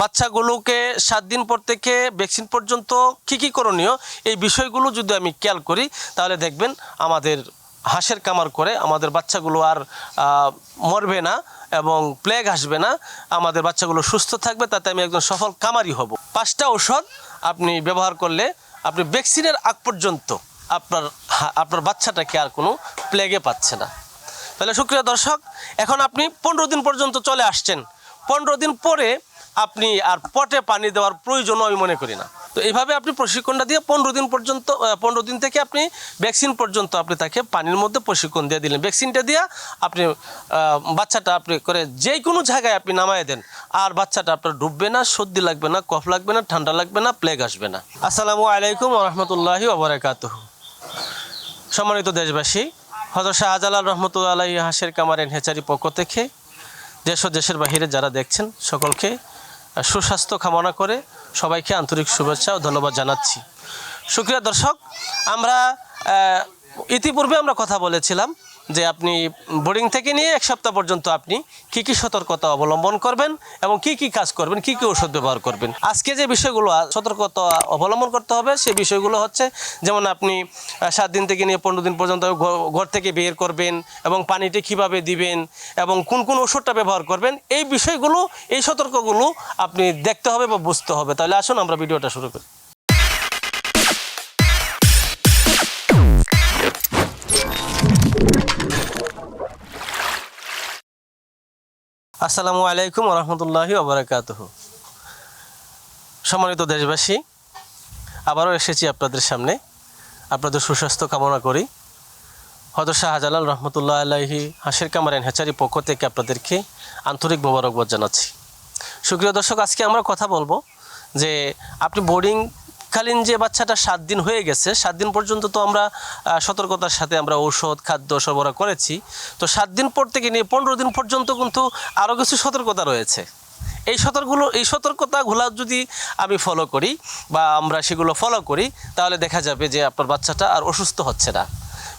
বাচ্চাগুলোকে সাত দিন পর থেকে ভ্যাকসিন পর্যন্ত কী কী করণীয় এই বিষয়গুলো যদি আমি খেয়াল করি, তাহলে দেখবেন আমাদের হাঁসের কামার করে আমাদের বাচ্চাগুলো আর মরবে না এবং প্লেগ আসবে না। আমাদের বাচ্চাগুলো সুস্থ থাকবে, তাতে আমি একজন সফল কামারি হব। পাঁচটা ঔষধ আপনি ব্যবহার করলে আপনি ভ্যাকসিনের আগ পর্যন্ত আপনার আপনার বাচ্চাটাকে আর কোনো প্লেগে পাচ্ছে না। তাহলে সুপ্রিয় দর্শক, এখন আপনি পনেরো দিন পর্যন্ত চলে আসছেন। পনেরো দিন পরে আপনি আর পটে পানি দেওয়ার প্রয়োজন আমি মনে করি না। তো এইভাবে আপনি প্রশিক্ষণটা দিয়ে পনেরো দিন পর্যন্ত পনেরো দিন থেকে আপনি ভ্যাকসিন পর্যন্ত আপনি তাকে পানির মধ্যে প্রশিক্ষণ দিয়ে দিলেন। ভ্যাকসিনটা দিয়ে আপনি বাচ্চাটা আপনি করে যে কোনো জায়গায় আপনি নামায় দেন। আর বাচ্চাটা আপনার ডুববে না, সর্দি লাগবে না, কফ লাগবে না, ঠান্ডা লাগবে না প্লেগ আসবে না। আসসালামু আলাইকুম রহমতুল্লাহি ওবরাকাতুহ সম্মানিত দেশবাসী হজরত শাহজালাল রহমতুল্লাহ হাঁসের কামারেন হেচারি পক্ষ থেকে দেশ ও দেশের বাহিরে যারা দেখছেন সকলকে সুস্বাস্থ্য কামনা করে সবাইকে আন্তরিক শুভেচ্ছা ও ধন্যবাদ জানাচ্ছি। সুক্রিয়া দর্শক, আমরা ইতিপূর্বে আমরা কথা বলেছিলাম যে আপনি বোর্ডিং থেকে নিয়ে এক সপ্তাহ পর্যন্ত আপনি কি কি সতর্কতা অবলম্বন করবেন এবং কি কি কাজ করবেন, কি কি ওষুধ ব্যবহার করবেন। আজকে যে বিষয়গুলো, সতর্কতা অবলম্বন করতে হবে, সে বিষয়গুলো হচ্ছে যেমন আপনি সাত দিন থেকে নিয়ে পনেরো দিন পর্যন্ত ঘর থেকে বের করবেন এবং পানিটি কীভাবে দিবেন এবং কোন কোন ওষুধটা ব্যবহার করবেন, এই বিষয়গুলো, এই সতর্কগুলো আপনি দেখতে হবে বা বুঝতে হবে। তাহলে আসুন আমরা ভিডিওটা শুরু করি। আসসালামু আলাইকুম রহমতুল্লাহি ওবরাকাতুহ সম্মানিত দেশবাসী, আবারও এসেছি আপনাদের সামনে। আপনাদের সুস্বাস্থ্য কামনা করি। হয়তো শাহজালাল রহমতুল্লাহ আলাহি হাসির কামারেন হেচারি পক্ষ থেকে আপনাদেরকে আন্তরিক মোবারকবাদ জানাচ্ছি। সুপ্রিয় দর্শক, আজকে আমরা কথা বলব যে আপনি বোর্ডিং কালীন যে বাচ্চাটা সাত দিন হয়ে গেছে, সাত দিন পর্যন্ত তো আমরা সতর্কতার সাথে আমরা ঔষধ, খাদ্য সরবরাহ করেছি। তো সাত দিন পর থেকে নিয়ে পনেরো দিন পর্যন্ত কিন্তু আরও কিছু সতর্কতা রয়েছে। এই সতর্কগুলো, এই সতর্কতাগুলো যদি আমি ফলো করি বা আমরা সেগুলো ফলো করি, তাহলে দেখা যাবে যে আপনার বাচ্চাটা আর অসুস্থ হচ্ছে না।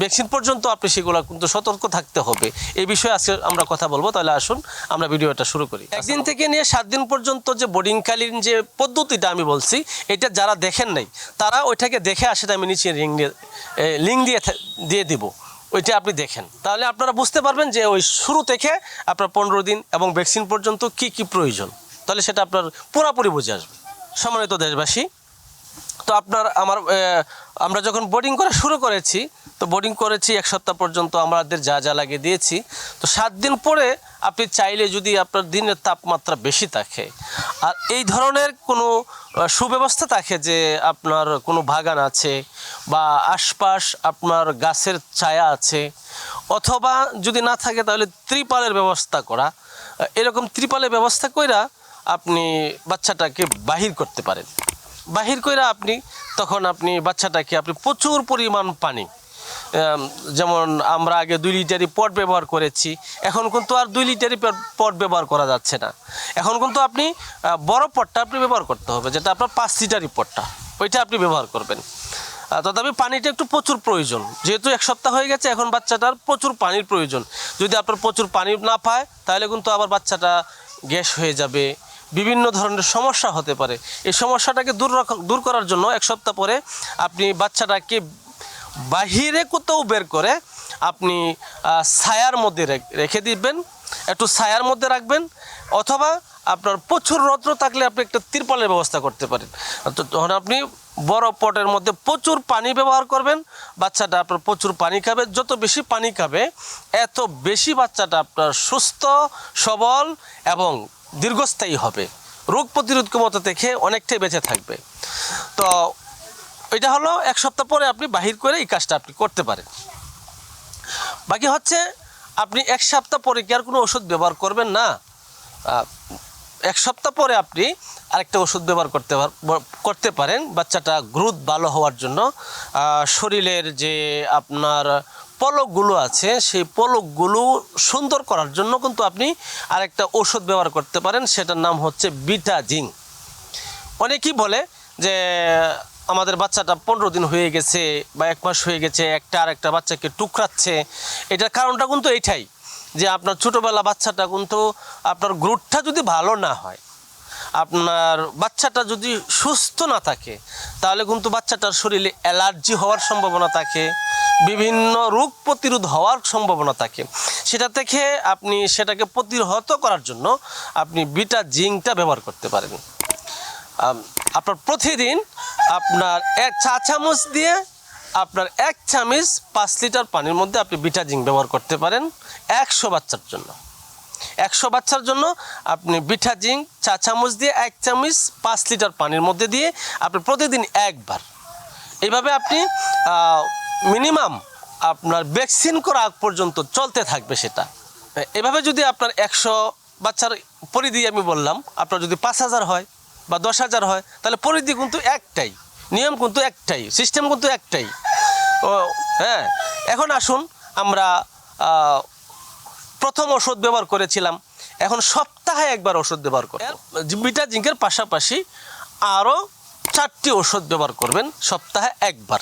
ভ্যাকসিন পর্যন্ত আপনি সেগুলো কিন্তু সতর্ক থাকতে হবে। এই বিষয়ে আজকে আমরা কথা বলব তাহলে আসুন আমরা ভিডিওটা শুরু করি। একদিন থেকে নিয়ে সাত দিন পর্যন্ত যে বোর্ডিংকালীন যে পদ্ধতিটা আমি বলছি এটা যারা দেখেন নাই তারা ওইটাকে দেখে আসে আমি নিচে রিং দিয়ে লিঙ্ক দিয়ে দিয়ে দিব। ওইটা আপনি দেখেন। তাহলে আপনারা বুঝতে পারবেন যে ওই শুরু থেকে আপনার পনেরো দিন এবং ভ্যাকসিন পর্যন্ত কি কি প্রয়োজন। তাহলে সেটা আপনার পুরোপুরি বুঝে আসবে। সম্মানিত দেশবাসী তো আপনার আমার আমরা যখন বোর্ডিং করা শুরু করেছি তো বোর্ডিং করেছি, এক সপ্তাহ পর্যন্ত আমাদের যা যা লাগে দিয়েছি। তো সাত দিন পরে আপনি চাইলে যদি আপনার দিনের তাপমাত্রা বেশি থাকে, আর এই ধরনের কোনো সুব্যবস্থা থাকে যে আপনার কোনো বাগান আছে বা আশপাশ আপনার গাছের ছায়া আছে, অথবা যদি না থাকে তাহলে ত্রিপালের ব্যবস্থা করা এরকম ত্রিপালের ব্যবস্থা কইরা আপনি বাচ্চাটাকে বাহির করতে পারেন। বাহির কইরা আপনি, তখন আপনি বাচ্চাটাকে, আপনি প্রচুর পরিমাণ পানি যেমন আমরা আগে দুই লিটারই পট ব্যবহার করেছি, এখন কিন্তু আর দুই লিটারই পট- ব্যবহার করা যাচ্ছে না। এখন কিন্তু আপনি বড় পটটা আপনি ব্যবহার করতে হবে, যেটা আপনার পাঁচ লিটারই পটটা, ওইটা আপনি ব্যবহার করবেন। তথাপি পানিটা একটু প্রচুর প্রয়োজন, যেহেতু এক সপ্তাহ হয়ে গেছে, এখন বাচ্চাটার প্রচুর পানির প্রয়োজন। যদি আপনার প্রচুর পানি না পায়, তাহলে কিন্তু আবার বাচ্চাটা গ্যাস হয়ে যাবে, বিভিন্ন ধরনের সমস্যা হতে পারে। এই সমস্যাটাকে দূর দূর করার জন্য এক সপ্তাহ পরে আপনি বাচ্চাটাকে বাহিরে কোথাও বের করে আপনি ছায়ার মধ্যে রেখে দিবেন, একটু ছায়ার মধ্যে রাখবেন, অথবা আপনার প্রচুর রৌদ্র থাকলে আপনি একটা তিরপালের ব্যবস্থা করতে পারেন। তো তখন আপনি বড় পটের মধ্যে প্রচুর পানি ব্যবহার করবেন, বাচ্চাটা আপনার প্রচুর পানি খাবে। যত বেশি পানি খাবে, এত বেশি বাচ্চাটা আপনার সুস্থ, সবল এবং দীর্ঘস্থায়ী হবে। রোগ প্রতিরোধ ক্ষমতা থেকে অনেকটাই বেঁচে থাকবে। তো এটা হলো এক সপ্তাহ পরে আপনি বাহির করে এই কাজটা আপনি করতে পারেন। বাকি হচ্ছে আপনি এক সপ্তাহ পরে কি আর কোনো ওষুধ ব্যবহার করবেন না? এক সপ্তাহ পরে আপনি আরেকটা ওষুধ ব্যবহার করতে করতে পারেন। বাচ্চাটা গ্রোথ ভালো হওয়ার জন্য। শরীরের যে আপনার পলকগুলো আছে, সেই পলকগুলো সুন্দর করার জন্য কিন্তু আপনি আরেকটা ওষুধ ব্যবহার করতে পারেন। সেটার নাম হচ্ছে বিটা বিটাজিং অনেকেই বলে যে আমাদের বাচ্চাটা পনেরো দিন হয়ে গেছে বা এক মাস হয়ে গেছে, একটা আর একটা বাচ্চাকে টুকরাচ্ছে। এটার কারণটা কিন্তু এইটাই যে আপনার ছোটোবেলা বাচ্চাটা কিন্তু আপনার গ্রোথটা যদি ভালো না হয়, আপনার বাচ্চাটা যদি সুস্থ না থাকে, তাহলে কিন্তু বাচ্চাটার শরীরে অ্যালার্জি হওয়ার সম্ভাবনা থাকে, বিভিন্ন রোগ প্রতিরোধ হওয়ার সম্ভাবনা থাকে। সেটা থেকে আপনি সেটাকে প্রতিহত করার জন্য আপনি বিটা জিঙ্কটা ব্যবহার করতে পারেন। আপনার প্রতিদিন আপনার এক চা চামচ দিয়ে আপনার এক চামচ পাঁচ লিটার পানির মধ্যে আপনি বিটা জিঙ্ক ব্যবহার করতে পারেন একশো বাচ্চার জন্য। একশো বাচ্চার জন্য আপনি বিটা জিঙ্ক, চা চামচ দিয়ে এক চামচ পাঁচ লিটার পানির মধ্যে দিয়ে আপনি প্রতিদিন একবার। এইভাবে আপনি মিনিমাম আপনার ভ্যাকসিন করা আগ পর্যন্ত চলতে থাকবে সেটা। এভাবে যদি আপনার একশো বাচ্চার পরিধি আমি বললাম, আপনার যদি পাঁচ হাজার হয় বা দশ হাজার হয়, তাহলে পরিধি কিন্তু একটাই, নিয়ম কিন্তু একটাই সিস্টেম কিন্তু একটাই। ও হ্যাঁ এখন আসুন আমরা প্রথম ওষুধ ব্যবহার করেছিলাম, এখন সপ্তাহে একবার ওষুধ ব্যবহার করব। বিটা জিঙ্কের পাশাপাশি আরও চারটি ওষুধ ব্যবহার করবেন সপ্তাহে একবার।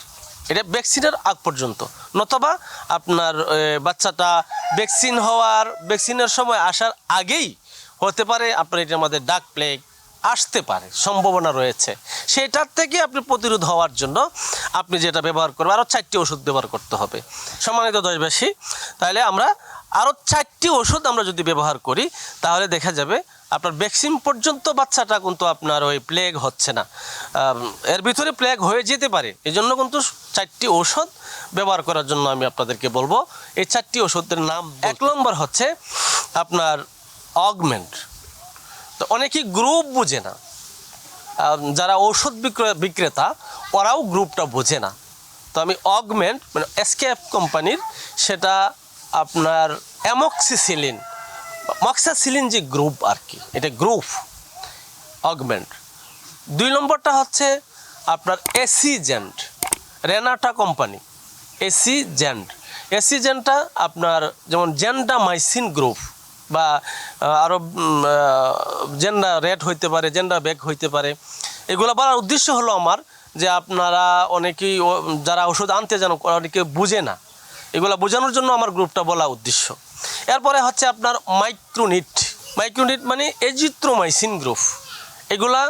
এটা ভ্যাকসিনের আগ পর্যন্ত। নতবা আপনার বাচ্চাটা ভ্যাকসিন হওয়ার ভ্যাকসিনের সময় আসার আগেই হতে পারে আপনার এটার মধ্যে ডাক প্লেগ আসতে পারে, সম্ভাবনা রয়েছে। সেটার থেকে আপনি প্রতিরোধ হওয়ার জন্য আপনি যেটা ব্যবহার করবেন আরও চারটি ওষুধ ব্যবহার করতে হবে। সম্মানিত দশবাসী, তাহলে আমরা আরও চারটি ওষুধ আমরা যদি ব্যবহার করি, তাহলে দেখা যাবে আপনার ভ্যাকসিন পর্যন্ত বাচ্চাটা কিন্তু আপনার ওই প্লেগ হচ্ছে না। এর ভিতরে প্লেগ হয়ে যেতে পারে। এই জন্য কিন্তু চারটি ওষুধ ব্যবহার করার জন্য আমি আপনাদেরকে বলব। এই চারটি ওষুধের নাম এক নম্বর হচ্ছে আপনার অগমেন্ট তো অনেকেই গ্রুপ বুঝে না। যারা ঔষধ বিক্রেতা, ওরাও গ্রুপটা বোঝে না। তো আমি অগমেন্ট মানে এসকেএফ কোম্পানির সেটা আপনার অ্যামক্সিসিলিন মক্সাসিলিন যে গ্রুপ আর কি, এটা গ্রুপ অগমেন্ট দুই নম্বরটা হচ্ছে আপনার এসি জেন্ট রেনাটা কোম্পানি এসি জেন্ট এসি জেন্টটা আপনার যেমন জেন্ডা মাইসিন গ্রুপ বা আরও জেন্ডা রেড হইতে পারে জেন্ডা ব্যাগ হইতে পারে। এগুলো বলার উদ্দেশ্য হলো আমার যে আপনারা অনেকেই যারা ওষুধ আনতে যান অনেকে বুঝে না। এগুলো বোঝানোর জন্য আমার গ্রুপটা বলা উদ্দেশ্য। এরপরে হচ্ছে আপনার মাইক্রোনিট। মাইক্রোনিট মানে এজিত্রোমাইসিন গ্রুপ। এগুলা,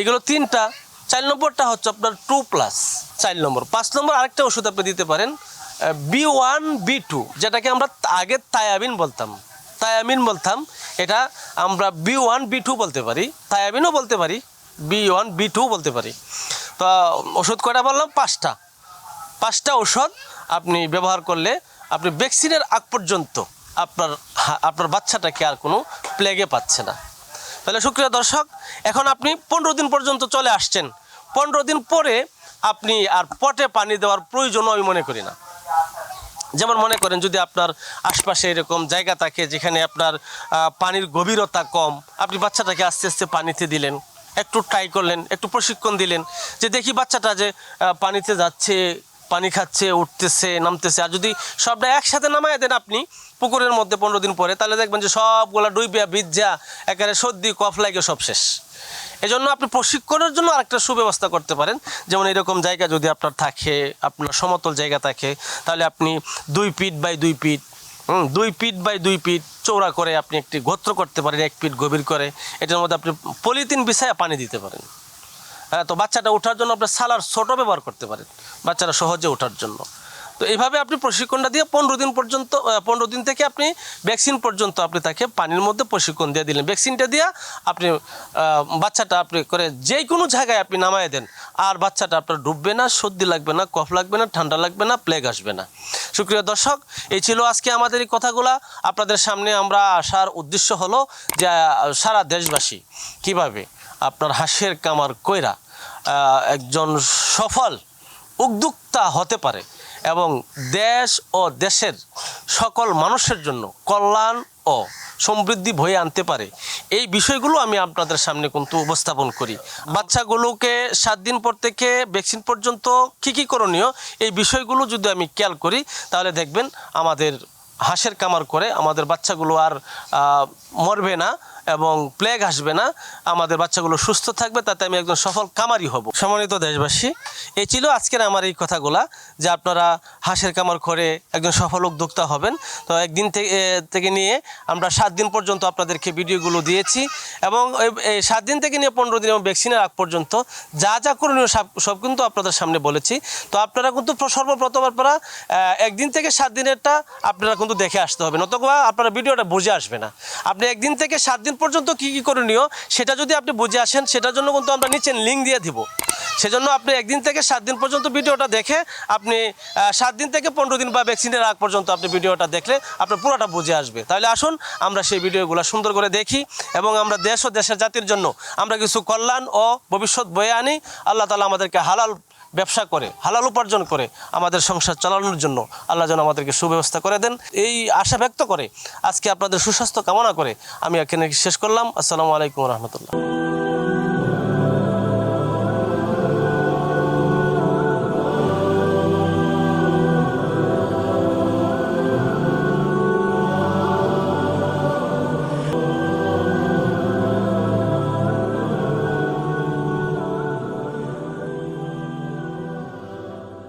এগুলো তিনটা, চার নম্বরটা হচ্ছে আপনার টু প্লাস, চার নম্বর। পাঁচ নম্বর আরেকটা ওষুধ আপনি দিতে পারেন বি ওয়ান, বি টু, যেটাকে আমরা আগে তায়াবিন বলতাম। তায়ামিন বলতাম, এটা আমরা বি ওয়ান, বি টু বলতে পারি তায়াবিনও বলতে পারি, বি ওয়ান, বি টু বলতে পারি। তো ওষুধ কয়টা বললাম? পাঁচটা। পাঁচটা ওষুধ আপনি ব্যবহার করলে আপনি ভ্যাকসিনের আগ পর্যন্ত আপনার আপনার বাচ্চাটাকে আর কোনো প্লেগে পাচ্ছে না। তাহলে সুপ্রিয় দর্শক, এখন আপনি পনেরো দিন পর্যন্ত চলে আসছেন। পনেরো দিন পরে আপনি আর পটে পানি দেওয়ার প্রয়োজনও আমি মনে করি না। যেমন মনে করেন যদি আপনার আশপাশে এরকম জায়গা থাকে যেখানে আপনার পানির গভীরতা কম, আপনি বাচ্চাটাকে আস্তে আস্তে পানিতে দিলেন, একটু ট্রাই করলেন, একটু প্রশিক্ষণ দিলেন, যে দেখি বাচ্চাটা যে পানিতে যাচ্ছে পানি খাচ্ছে, উঠতেছে, নামতেছে। আর যদি সবটা একসাথে নামায় দেন আপনি, পুকুরের মধ্যে পনেরো দিন পরে, তাহলে দেখবেন যে সবগুলা ডুইবিয়া বিজ্জা একেবারে সর্দি, কফ লাগে, সব শেষ। এজন্য আপনি প্রশিক্ষণের জন্য আরেকটা সুব্যবস্থা করতে পারেন। যেমন এরকম জায়গা যদি আপনার থাকে, আপনার সমতল জায়গা থাকে, তাহলে আপনি দুই ফিট বাই দুই হুম, দুই ফিট বাই দুই পিট চৌড়া করে আপনি একটি গোত্র করতে পারেন, এক ফিট গভীর করে। এটার মধ্যে আপনি পলিথিন বিছায় পানি দিতে পারেন। হ্যাঁ তো বাচ্চাটা ওঠার জন্য আপনি সালার ছোটো ব্যবহার করতে পারেন, বাচ্চারা সহজে ওঠার জন্য। তো এইভাবে আপনি প্রশিক্ষণটা দিয়ে পনেরো দিন পর্যন্ত পনেরো দিন থেকে আপনি ভ্যাকসিন পর্যন্ত আপনি তাকে পানির মধ্যে প্রশিক্ষণ দিয়ে দিলেন। ভ্যাকসিনটা দিয়ে আপনি বাচ্চাটা আপনি করে যে কোনো জায়গায় আপনি নামায় দেন, আর বাচ্চাটা আপনার ডুববে না, সর্দি লাগবে না, কফ লাগবে না, ঠান্ডা লাগবে না প্লেগ আসবে না। সুপ্রিয় দর্শক, এই ছিল আজকে আমাদের এই কথাগুলা। আপনাদের সামনে আমরা আসার উদ্দেশ্য হলো যে সারা দেশবাসী কীভাবে আপনার হাঁসের কামার কইরা একজন সফল, উদ্যোক্তা হতে পারে এবং দেশ ও দেশের সকল মানুষের জন্য কল্যাণ ও সমৃদ্ধি বয়ে আনতে পারে। এই বিষয়গুলো আমি আপনাদের সামনে কিন্তু উপস্থাপন করি। বাচ্চাগুলোকে সাত দিন পর থেকে ভ্যাকসিন পর্যন্ত কী কী করণীয়, এই বিষয়গুলো যদি আমি খেয়াল করি, তাহলে দেখবেন আমাদের হাঁসের কামার করে আমাদের বাচ্চাগুলো আর মরবে না। এবং প্লেগ আসবে না, আমাদের বাচ্চাগুলো সুস্থ থাকবে, তাতে আমি একজন সফল কামারি হব। সম্মানিত দেশবাসী, এই ছিল আজকের আমার এই কথাগুলা, যে আপনারা হাঁসের কামার করে একজন সফল উদ্যোক্তা হবেন। তো একদিন থেকে নিয়ে আমরা সাত দিন পর্যন্ত আপনাদেরকে ভিডিওগুলো দিয়েছি এবং এই সাত দিন থেকে নিয়ে পনেরো দিন এবং ভ্যাকসিনের আগ পর্যন্ত যা যা করণীয় সব সব কিন্তু আপনাদের সামনে বলেছি। তো আপনারা কিন্তু সর্বপ্রথম আপনারা একদিন থেকে সাত দিনেরটা আপনারা কিন্তু দেখে আসতে হবে, নতবা আপনারা ভিডিওটা বুঝে আসবে না। আপনি একদিন থেকে সাত দিন পর্যন্ত কী কী করণীয়, সেটা যদি আপনি বুঝে আসেন, সেটার জন্য কিন্তু আমরা নিচে লিঙ্ক দিয়ে দিব। সেজন্য আপনি একদিন থেকে সাত দিন পর্যন্ত ভিডিওটা দেখে, আপনি সাত দিন থেকে পনেরো দিন বা ভ্যাকসিনের আগ পর্যন্ত আপনি ভিডিওটা দেখলে আপনার পুরোটা বুঝে আসবে। তাহলে আসুন, আমরা সেই ভিডিওগুলো সুন্দর করে দেখি এবং আমরা দেশ ও দেশের জাতির জন্য আমরা কিছু কল্যাণ ও ভবিষ্যৎ বয়ে আনি। আল্লাহ তালা আমাদেরকে হালাল ব্যবসা করে, হালাল উপার্জন করে আমাদের সংসার চালানোর জন্য আল্লাহ যেন আমাদেরকে সুব্যবস্থা করে দেন। এই আশা ব্যক্ত করে আজকে আপনাদের সুস্বাস্থ্য কামনা করে আমি এখানে শেষ করলাম। আসসালামু আলাইকুম রহমতুল্লাহ।